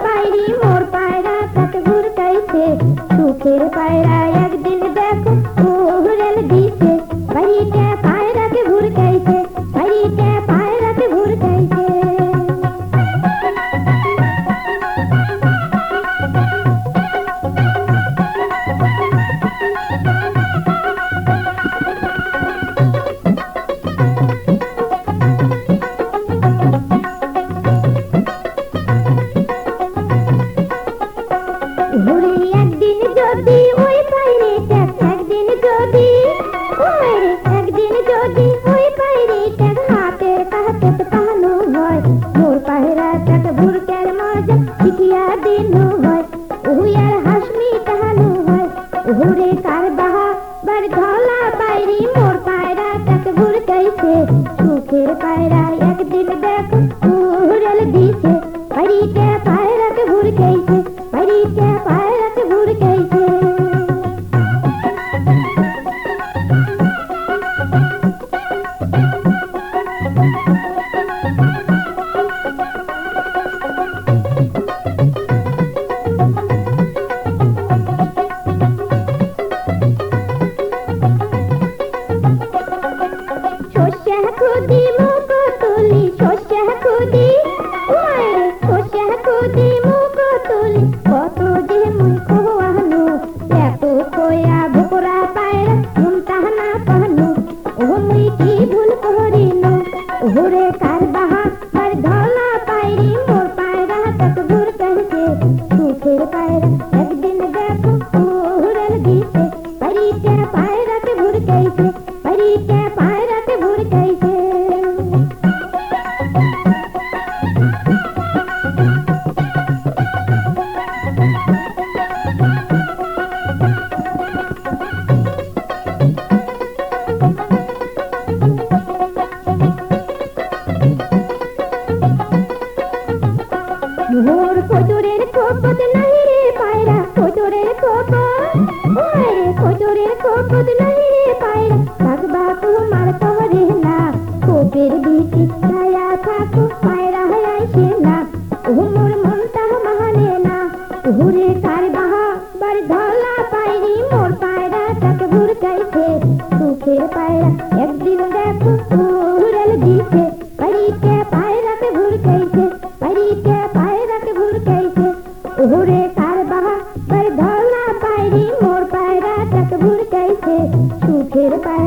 পায়রি মোর পায়রা কত ঘুরতাইছে সুখের পায়রা একদিন দেখো বাইরি মোর পায়রা তাকে একদিন দেখ উড়ল দিছে। বাড়িতে पायरे, मोर पायरा तक गुर कर के तू फिर पायरा एक दिन देखो पूरन गीते परी पायरा के गुर कैसे। ওষুধ নাই রে পায়ের থাকবা তোমার তরে না কোপের বিটি ছায়া থাকো পায়রা হারাইছে না ও মোর মনটা মাহানে না ঘুরে তার পায়রা விருப்பாய்